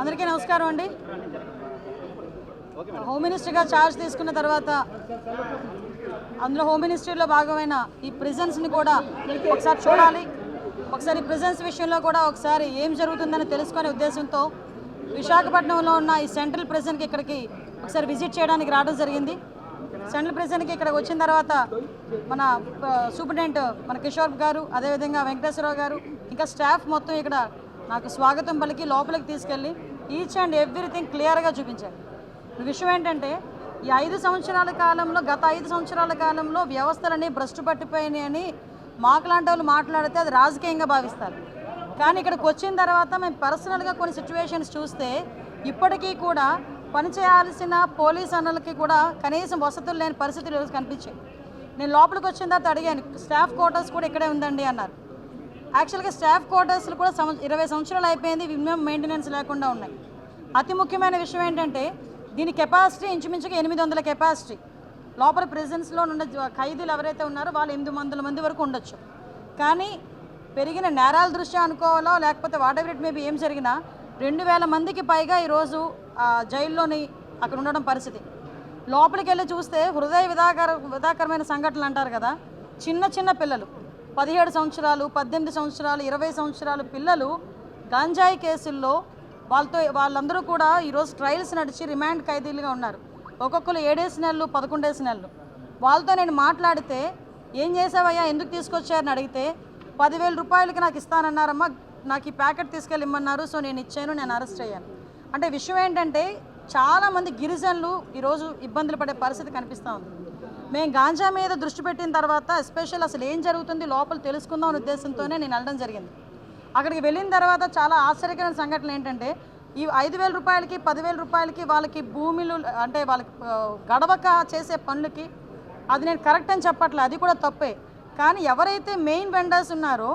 అందరికీ నమస్కారం అండి. హోమ్ మినిస్టర్గా ఛార్జ్ తీసుకున్న తర్వాత అందులో హోమ్ మినిస్ట్రీలో భాగమైన ఈ ప్రిజన్స్ని కూడా ఒకసారి చూడాలి. ఒకసారి ప్రిజన్స్ విషయంలో కూడా ఒకసారి ఏం జరుగుతుందని తెలుసుకునే ఉద్దేశంతో విశాఖపట్నంలో ఉన్న ఈ సెంట్రల్ ప్రిజన్కి ఇక్కడికి ఒకసారి విజిట్ చేయడానికి రావడం జరిగింది. సెంట్రల్ ప్రిజన్కి ఇక్కడికి వచ్చిన తర్వాత మన సూపరింటెండెంట్ మన కిషోర్ గారు అదేవిధంగా వెంకటేశ్వరరావు గారు ఇంకా స్టాఫ్ మొత్తం ఇక్కడ నాకు స్వాగతం పలికి లోపలికి తీసుకెళ్ళి ఈచ్ అండ్ ఎవ్రీథింగ్ క్లియర్గా చూపించారు. విషయం ఏంటంటే ఈ ఐదు సంవత్సరాల కాలంలో గత ఐదు సంవత్సరాల కాలంలో వ్యవస్థలన్నీ భ్రష్టు పట్టిపోయినాయని మాకులాంటి వాళ్ళు మాట్లాడితే అది రాజకీయంగా భావిస్తారు. కానీ ఇక్కడికి వచ్చిన తర్వాత మేము పర్సనల్గా కొన్ని సిచ్యువేషన్స్ చూస్తే ఇప్పటికీ కూడా పనిచేయాల్సిన పోలీస్ అన్నలకి కూడా కనీసం వసతులు లేని పరిస్థితులు కనిపించాయి. నేను లోపలికి వచ్చిన తర్వాత అడిగాను స్టాఫ్ క్వార్టర్స్ కూడా ఇక్కడే ఉందండి అన్నారు. యాక్చువల్గా స్టాఫ్ క్వార్టర్స్లు కూడా సంవ ఇరవై సంవత్సరాలు అయిపోయింది. మినిమం మెయింటెనెన్స్ లేకుండా ఉన్నాయి. అతి ముఖ్యమైన విషయం ఏంటంటే దీని కెపాసిటీ ఇంచుమించుగా ఎనిమిది వందల కెపాసిటీ లోపల ప్రెజెన్స్లో ఉన్న ఖైదీలు ఎవరైతే ఉన్నారో వాళ్ళు ఎనిమిది వందల మంది వరకు ఉండొచ్చు. కానీ పెరిగిన నేరాల దృష్ట్యా అనుకోవాలో లేకపోతే వాట్ ఎవర్ ఇట్ మేబీ ఏం జరిగినా రెండు వేల మందికి పైగా ఈరోజు జైల్లోని అక్కడ ఉండడం పరిస్థితి. లోపలికి వెళ్ళి చూస్తే హృదయ విధాకర విధాకరమైన సంఘటనలు అంటారు కదా చిన్న చిన్న పిల్లలు. పదిహేడు సంవత్సరాలు పద్దెనిమిది సంవత్సరాలు ఇరవై సంవత్సరాలు పిల్లలు గంజాయి కేసుల్లో వాళ్ళతో వాళ్ళందరూ కూడా ఈరోజు ట్రయల్స్ నడిచి రిమాండ్ ఖైదీలుగా ఉన్నారు. ఒక్కొక్కరు ఏడేసి నెలలు పదకొండేసి నెలలు. వాళ్ళతో నేను మాట్లాడితే ఏం చేసావయ్యా? ఎందుకు తీసుకొచ్చారని అడిగితే పదివేల రూపాయలకి నాకు ఇస్తానన్నారమ్మా నాకు ఈ ప్యాకెట్ తీసుకెళ్ళిమ్మన్నారు సో నేను ఇచ్చాను నేను అరెస్ట్ అయ్యాను. అంటే విషయం ఏంటంటే చాలామంది గిరిజనులు ఈరోజు ఇబ్బందులు పడే పరిస్థితి కనిపిస్తూ ఉంది. మేము గాంజా మీద దృష్టి పెట్టిన తర్వాత ఎస్పెషల్ అసలు ఏం జరుగుతుంది లోపల తెలుసుకుందాం అనే ఉద్దేశంతోనే నేను వెళ్ళడం జరిగింది. అక్కడికి వెళ్ళిన తర్వాత చాలా ఆశ్చర్యకరమైన సంఘటన ఏంటంటే ఈ ఐదు వేల రూపాయలకి పదివేల రూపాయలకి వాళ్ళకి భూమిలు అంటే వాళ్ళకి గడవక చేసే పనులకి అది నేను కరెక్ట్ అని చెప్పట్లే అది కూడా తప్పే. కానీ ఎవరైతే మెయిన్ వెండర్స్ ఉన్నారో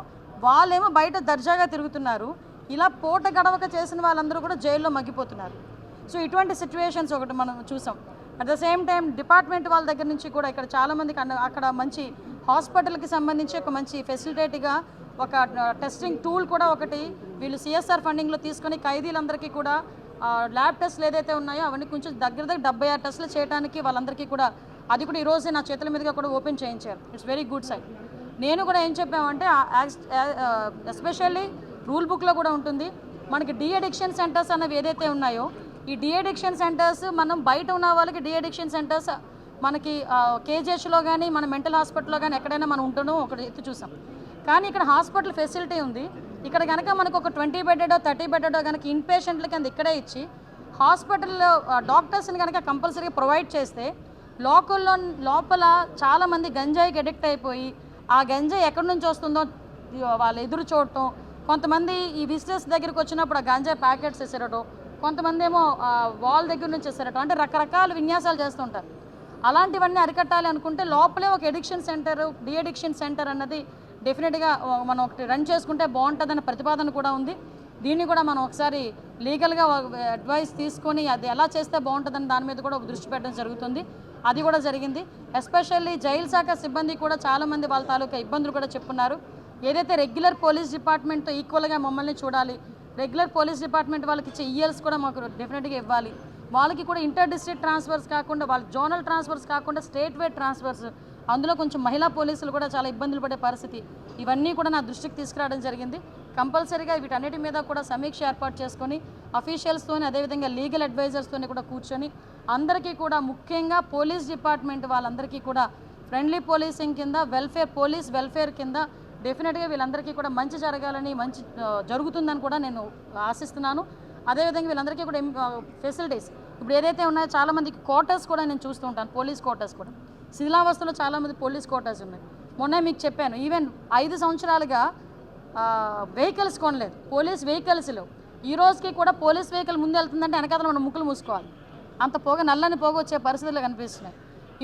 వాళ్ళేమో బయట దర్జాగా తిరుగుతున్నారు. ఇలా పూట గడవక చేసిన వాళ్ళందరూ కూడా జైల్లో మగ్గిపోతున్నారు. సో ఇటువంటి సిచ్యువేషన్స్ ఒకటి మనం చూసాం. At the same time department వాళ్ళ దగ్గర నుంచి కూడా ఇక్కడ చాలామందికి అక్కడ మంచి హాస్పిటల్కి సంబంధించి ఒక మంచి ఫెసిలిటేట్గా ఒక టెస్టింగ్ టూల్ కూడా ఒకటి వీళ్ళు సిఎస్ఆర్ ఫండింగ్లో తీసుకొని ఖైదీలందరికీ కూడా ల్యాబ్ టెస్ట్లు ఏదైతే ఉన్నాయో అవన్నీ కొంచెం దగ్గర దగ్గర డెబ్బై ఆరు టెస్టులు చేయడానికి వాళ్ళందరికీ కూడా అది కూడా ఈరోజే నా చేతుల మీదుగా కూడా ఓపెన్ చేయించారు. ఇట్స్ వెరీ గుడ్ సైడ్ నేను కూడా ఏం చెప్పామంటే ఎస్పెషల్లీ రూల్ బుక్లో కూడా ఉంటుంది. మనకి డీ అడిక్షన్ సెంటర్స్ అన్నవి ఏదైతే ఉన్నాయో ఈ డిఎడిక్షన్ సెంటర్స్ మనం బయట ఉన్న వాళ్ళకి డిఎడిక్షన్ సెంటర్స్ మనకి కేజీహెచ్లో కానీ మన మెంటల్ హాస్పిటల్లో కానీ ఎక్కడైనా మనం ఉంటడం ఒకటి ఎత్తి చూసాం. కానీ ఇక్కడ హాస్పిటల్ ఫెసిలిటీ ఉంది. ఇక్కడ కనుక మనకు ఒక ట్వంటీ బెడెడో థర్టీ బెడెడో కనుక ఇన్ పేషెంట్ల కింద ఇక్కడే ఇచ్చి హాస్పిటల్లో డాక్టర్స్ని కనుక కంపల్సరీగా ప్రొవైడ్ చేస్తే లోకల్లో లోపల చాలామంది గంజాయికి అడిక్ట్ అయిపోయి ఆ గంజాయి ఎక్కడి నుంచి వస్తుందో వాళ్ళు ఎదురు చూడటం కొంతమంది ఈ విజిటర్స్ దగ్గరికి వచ్చినప్పుడు ఆ గంజాయి ప్యాకెట్స్ ఇసేరటం కొంతమంది ఏమో వాల్ దగ్గర నుంచి ఇసేరటం అంటే రకరకాల విన్యాసాలు చేస్తుంటారు. అలాంటివన్నీ అరికట్టాలి అనుకుంటే లోపలే ఒక addiction centre deaddiction centre అన్నది డెఫినెట్గా మనం ఒకటి రన్ చేసుకుంటే బాగుంటుందన్న ప్రతిపాదన కూడా ఉంది. దీన్ని కూడా మనం ఒకసారి లీగల్గా అడ్వైస్ తీసుకొని అది ఎలా చేస్తే బాగుంటుందని దాని మీద కూడా ఒక దృష్టి పెట్టడం జరుగుతుంది. అది కూడా జరిగింది. ఎస్పెషల్లీ జైలు శాఖ సిబ్బంది కూడా చాలామంది వాళ్ళ తాలూకా ఇబ్బందులు కూడా చెప్పున్నారు. ఏదైతే రెగ్యులర్ పోలీస్ డిపార్ట్మెంట్తో ఈక్వల్గా మమ్మల్ని చూడాలి రెగ్యులర్ పోలీస్ డిపార్ట్మెంట్ వాళ్ళకి ఇచ్చే ఈఎల్స్ కూడా మాకు డెఫినెట్గా ఇవ్వాలి. వాళ్ళకి కూడా ఇంటర్ డిస్ట్రిక్ట్ ట్రాన్స్ఫర్స్ కాకుండా వాళ్ళ జోనల్ ట్రాన్స్ఫర్స్ కాకుండా స్టేట్ వైడ్ ట్రాన్స్ఫర్స్. అందులో కొంచెం మహిళా పోలీసులు కూడా చాలా ఇబ్బందులు పడే పరిస్థితి. ఇవన్నీ కూడా నా దృష్టికి తీసుకురావడం జరిగింది. కంపల్సరీగా వీటన్నిటి మీద కూడా సమీక్ష ఏర్పాటు చేసుకొని అఫీషియల్స్తోని అదేవిధంగా లీగల్ అడ్వైజర్స్తోని కూడా కూర్చొని అందరికీ కూడా ముఖ్యంగా పోలీస్ డిపార్ట్మెంట్ వాళ్ళందరికీ కూడా ఫ్రెండ్లీ పోలీసింగ్ కింద వెల్ఫేర్ పోలీస్ వెల్ఫేర్ కింద డెఫినెట్గా వీళ్ళందరికీ కూడా మంచి జరగాలని మంచి జరుగుతుందని కూడా నేను ఆశిస్తున్నాను. అదేవిధంగా వీళ్ళందరికీ కూడా ఫెసిలిటీస్ ఇప్పుడు ఏదైతే ఉన్నాయో చాలామందికి క్వార్టర్స్ కూడా నేను చూస్తూ ఉంటాను పోలీస్ క్వార్టర్స్ కూడా. శిథిలావస్థలో చాలామంది పోలీస్ క్వార్టర్స్ ఉన్నాయి. మొన్నే మీకు చెప్పాను ఈవెన్ ఐదు సంవత్సరాలుగా వెహికల్స్ కొనలేదు. పోలీస్ వెహికల్స్ లేవు. ఈ రోజుకి కూడా పోలీస్ వెహికల్ ముందు వెళ్తుందంటే వెనకాల మనం ముక్కులు మూసుకోవాలి. అంత పొగ నల్లని పొగ వచ్చే పరిస్థితులు కనిపిస్తున్నాయి.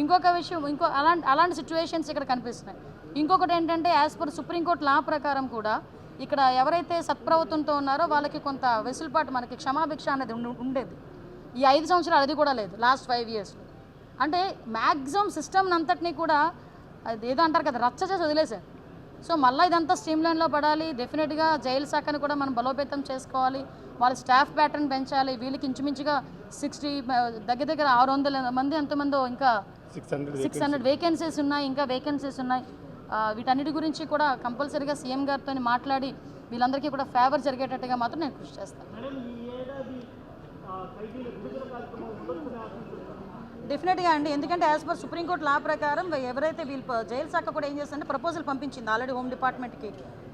ఇంకొక విషయం ఇంకో అలాంటి అలాంటి సిచ్యువేషన్స్ ఇక్కడ కనిపిస్తున్నాయి. ఇంకొకటి ఏంటంటే యాజ్ పర్ సుప్రీంకోర్టు లా ప్రకారం కూడా ఇక్కడ ఎవరైతే సత్ప్రవర్తనతో ఉన్నారో వాళ్ళకి కొంత వెసులుబాటు మనకి క్షమాభిక్ష అనేది ఉండి- ఉండేది. ఈ ఐదు సంవత్సరాలు అది కూడా లేదు లాస్ట్ ఫైవ్ ఇయర్స్లో అంటే మ్యాక్సిమం సిస్టమ్ అంతటినీ కూడా అది ఏదో అంటారు కదా రచ్చ చేసి వదిలేశారు. సో మళ్ళీ ఇదంతా స్ట్రీమ్ లైన్లో పడాలి డెఫినెట్గా జైలు శాఖను కూడా మనం బలోపేతం చేసుకోవాలి వాళ్ళ స్టాఫ్ ప్యాటర్న్ పెంచాలి వీళ్ళకి ఇంచుమించుగా సిక్స్టీ దగ్గర దగ్గర ఆరు వందల మంది ఎంతమందో ఇంకా సిక్స్ హండ్రెడ్ వేకెన్సీస్ ఉన్నాయి ఇంకా వేకెన్సీస్ ఉన్నాయి. వీటన్నిటి గురించి కూడా కంపల్సరీగా సీఎం గారితో మాట్లాడి వీళ్ళందరికీ కూడా ఫేవర్ జరిగేటట్టుగా మాత్రం నేను కృషి చేస్తాను. డెఫినెట్గా అండి. ఎందుకంటే యాజ్ పర్ సుప్రీంకోర్టు లా ప్రకారం ఎవరైతే వీళ్ళు జైలు శాఖ కూడా ఏం చేస్తుందంటే ప్రపోజల్ పంపించింది. ఆల్రెడీ హోమ్ డిపార్ట్మెంట్కి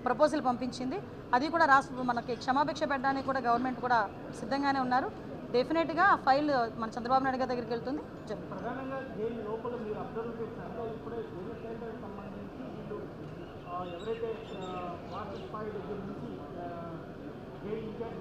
ప్రపోజల్ పంపించింది. అది కూడా రాష్ట్ర మనకి క్షమాభిక్ష పెట్టడానికి కూడా గవర్నమెంట్ కూడా సిద్ధంగానే ఉన్నారు. డెఫినెట్గా ఆ ఫైల్ మన చంద్రబాబు నాయుడు గారి దగ్గరికి వెళ్తుంది. uh, every day uh, what is fired, you can see